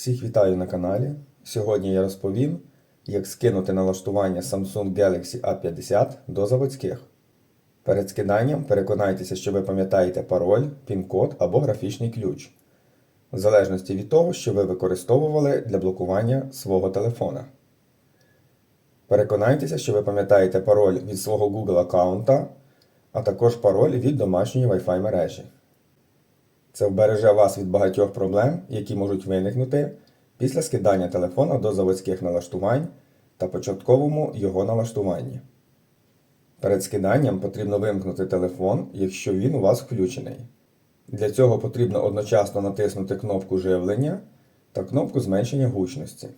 Всіх вітаю на каналі. Сьогодні я розповім, як скинути налаштування Samsung Galaxy A50 до заводських. Перед скиданням переконайтеся, що ви пам'ятаєте пароль, пін-код або графічний ключ, в залежності від того, що ви використовували для блокування свого телефона. Переконайтеся, що ви пам'ятаєте пароль від свого Google аккаунта, а також пароль від домашньої Wi-Fi мережі. Це вбереже вас від багатьох проблем, які можуть виникнути після скидання телефона до заводських налаштувань та початковому його налаштуванні. Перед скиданням потрібно вимкнути телефон, якщо він у вас включений. Для цього потрібно одночасно натиснути кнопку живлення та кнопку зменшення гучності.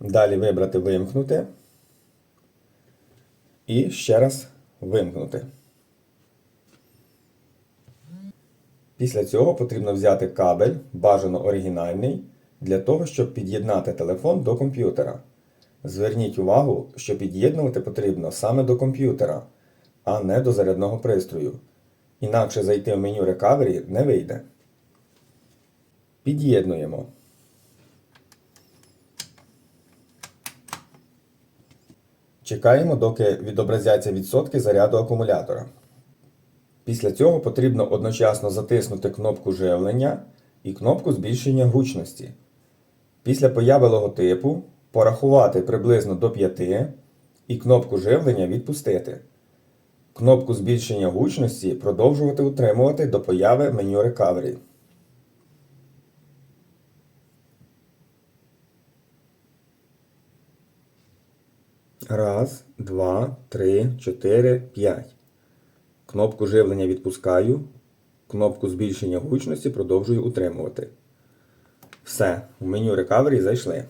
Далі вибрати вимкнути і ще раз вимкнути. Після цього потрібно взяти кабель, бажано оригінальний, для того, щоб під'єднати телефон до комп'ютера. Зверніть увагу, що під'єднувати потрібно саме до комп'ютера, а не до зарядного пристрою. Інакше зайти в меню Recovery не вийде. Під'єднуємо. Чекаємо, доки відобразяться відсотки заряду акумулятора. Після цього потрібно одночасно затиснути кнопку живлення і кнопку збільшення гучності. Після появи логотипу порахувати приблизно до 5 і кнопку живлення відпустити. Кнопку збільшення гучності продовжувати утримувати до появи меню Recovery. Раз, два, три, чотири, п'ять. Кнопку живлення відпускаю. Кнопку збільшення гучності продовжую утримувати. Все, в меню Recovery зайшли.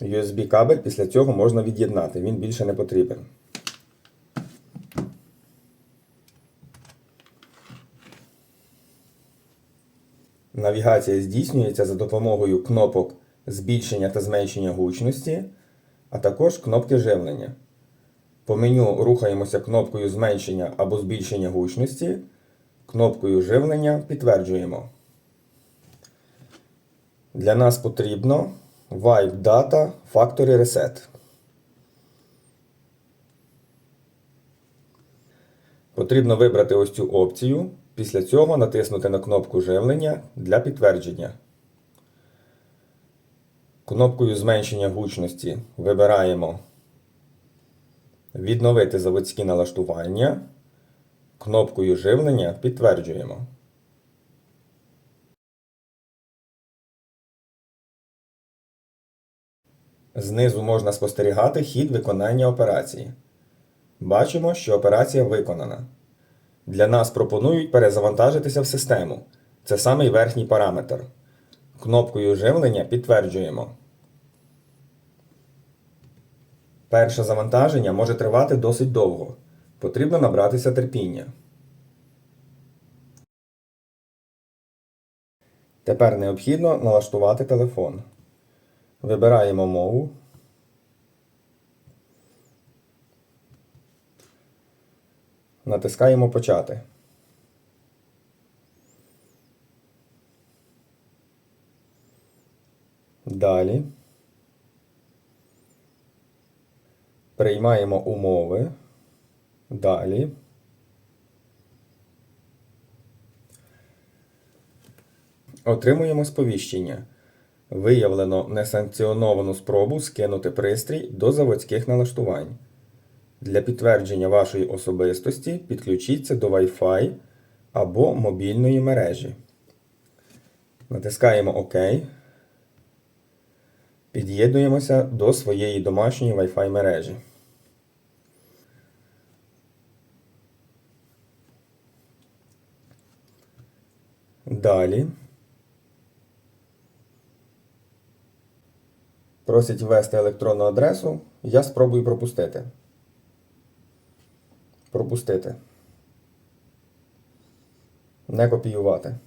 USB кабель після цього можна від'єднати, він більше не потрібен. Навігація здійснюється за допомогою кнопок збільшення та зменшення гучності, а також кнопки живлення. По меню рухаємося кнопкою зменшення або збільшення гучності, кнопкою живлення підтверджуємо. Для нас потрібно Vibe Data Factory Reset. Потрібно вибрати ось цю опцію. Після цього натиснути на кнопку живлення для підтвердження. Кнопкою зменшення гучності вибираємо Відновити заводські налаштування. Кнопкою живлення підтверджуємо. Знизу можна спостерігати хід виконання операції. Бачимо, що операція виконана. Для нас пропонують перезавантажитися в систему. Це самий верхній параметр. Кнопкою живлення підтверджуємо. Перше завантаження може тривати досить довго. Потрібно набратися терпіння. Тепер необхідно налаштувати телефон. Вибираємо мову. Натискаємо Почати. Далі. Приймаємо умови. Далі. Отримуємо сповіщення. Виявлено несанкціоновану спробу скинути пристрій до заводських налаштувань. Для підтвердження вашої особистості підключіться до Wi-Fi або мобільної мережі. Натискаємо ОК. Під'єднуємося до своєї домашньої Wi-Fi мережі. Далі. Просять ввести електронну адресу. Я спробую пропустити пропустити. Не копіювати.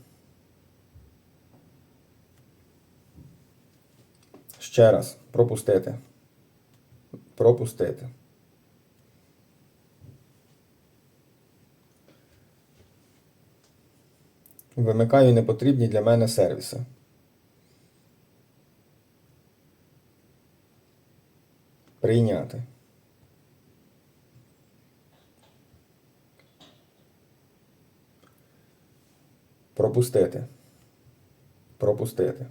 Ще раз пропустити. Пропустити. Вимикаю непотрібні для мене сервіси. Прийняти. Пропустити. Пропустити.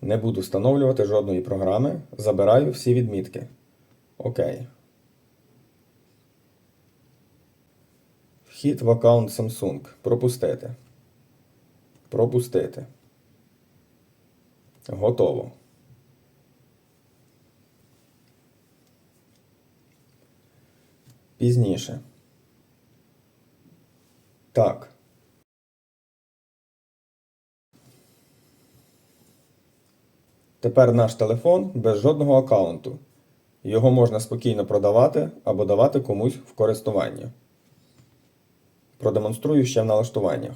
Не буду встановлювати жодної програми. Забираю всі відмітки. Окей. Вхід в аккаунт Samsung. Пропустити. Пропустити. Готово. Пізніше. Так. Тепер наш телефон без жодного аккаунту. Його можна спокійно продавати або давати комусь в користування. Продемонструю ще в налаштуваннях.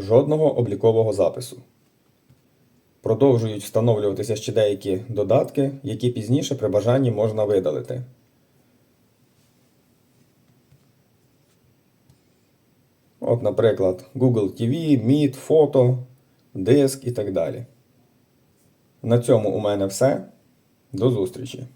Жодного облікового запису. Продовжують встановлюватися ще деякі додатки, які пізніше при бажанні можна видалити. От, наприклад, Google TV, Meet, фото, диск і так далі. На цьому у мене все. До зустрічі!